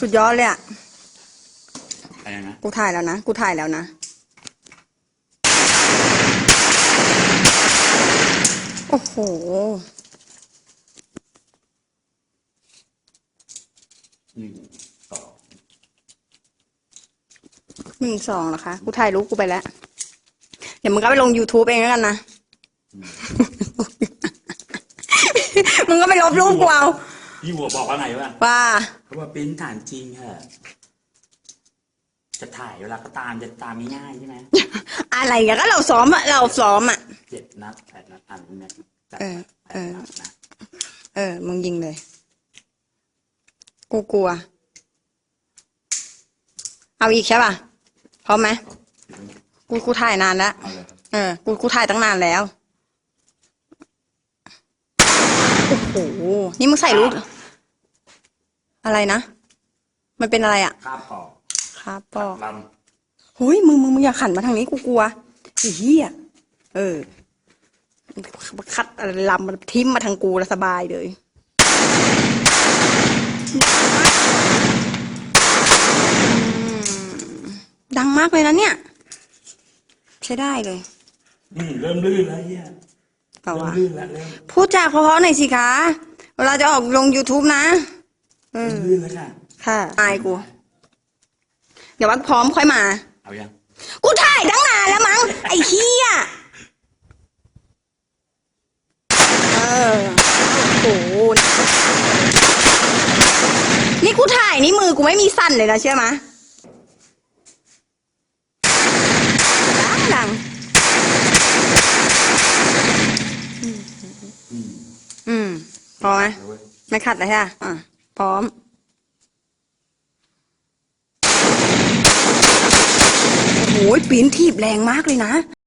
สุดยอดเลยอะ อะไรนะ กูถ่ายแล้วนะ กูถ่ายแล้วนะ โอ้โห หนึ่งสองหนึ่งสองเหรอคะ กูถ่ายรูปกูไปแล้ว เดี๋ยวมึงก็ไปลง YouTube เองแล้วกันนะ มึงก็ไปลบรูปกูเอา พี่หัวบอกว่าไงวะว่าเขาว่าเป็นฐานจริงเหรอะจะถ่ายเวลาก็ตามจะตามง่ายๆใช่ไหมอะไรกันก็เราซ้อมอะเราซ้อมอะเจ็ดนัดแปดนัดอันนี้จัดเออ แปเอดอ นัดนะเออ มึงยิงเลย กูกลัว เอาอีกใช่ป่ะพร้อมไหมกูกูถ่ายนานแล้ว เอาเลย เออ กูกูถ่ายตั้งนานแล้ว โอ้โห นี่มึงใส่รูปอะไรนะ มันเป็นอะไรอะข้าบออกครับปอกลเฮ้ยมึงมึงมึงอย่าขันมาทางนี้กูกลัวไอ้เหี้ยเออคัดอะไรลำมันทิมมาทางกูแล้วสบายเลยดังมากเลยนะเนี่ย ใช้ได้เลยำอืมเริ่มลื่นแล้วเฮียเปล่าเริ่มวะลื่นแล้วเริ่มพูดจาเพราะๆหน่อยสิคะเวลาจะออกลง YouTube นะเอเริ่อมลื่นแล้วค่ะ ค่ะอายกู เดี๋ยวว่าพร้อมค่อยมา เอายัง กูถ่ายตั้งนานแล้วมั้ง ไอ้เหี้ยเออโอ้โหนี่กูถ่ายนี่มือกูไม่มีสั่นเลยนะเชื่อไหมะดังดัง อืมอืม พอไหมไม่ขัดเลยค่ะอะ พร้อม โอ้ยปีนทีบแรงมากเลยนะ